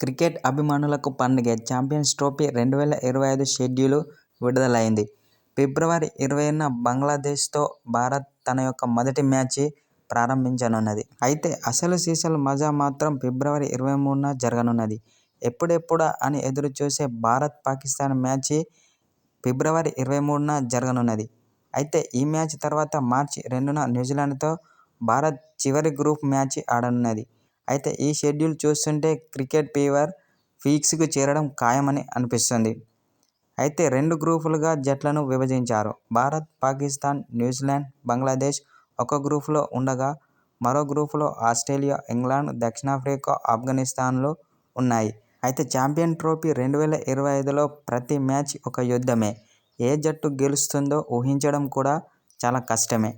Cricket అభిమానులకు పండుగ champions trophy రెండు వేల ఇరవై ఐదు షెడ్యూలు విడుదలైంది. ఫిబ్రవరి ఇరవైన బంగ్లాదేశ్తో భారత్ తన యొక్క మొదటి మ్యాచ్ ప్రారంభించనున్నది. అయితే అసలు సీసల్ మజా మాత్రం ఫిబ్రవరి ఇరవై మూడున జరగనున్నది. ఎప్పుడెప్పుడా అని ఎదురుచూసే భారత్ పాకిస్తాన్ మ్యాచ్ ఫిబ్రవరి ఇరవై మూడున జరగనున్నది. అయితే ఈ మ్యాచ్ తర్వాత మార్చి రెండున న్యూజిలాండ్తో భారత్ చివరి గ్రూప్ మ్యాచ్ ఆడనున్నది. అయితే ఈ షెడ్యూల్ చూస్తుంటే క్రికెట్ ఫీవర్ పీక్స్కు చేరడం ఖాయమని అనిపిస్తుంది అయితే రెండు గ్రూపులుగా జట్లను విభజించారు. భారత్, పాకిస్తాన్ న్యూజిలాండ్, బంగ్లాదేశ్ ఒక గ్రూపులో ఉండగా మరో గ్రూపులో ఆస్ట్రేలియా, ఇంగ్లాండ్ దక్షిణాఫ్రికా, ఆఫ్ఘనిస్తాన్లు ఉన్నాయి. అయితే ఛాంపియన్ ట్రోఫీ రెండు వేల ఇరవై ఐదులో ప్రతి మ్యాచ్ ఒక యుద్ధమే. ఏ జట్టు గెలుస్తుందో ఊహించడం కూడా చాలా కష్టమే.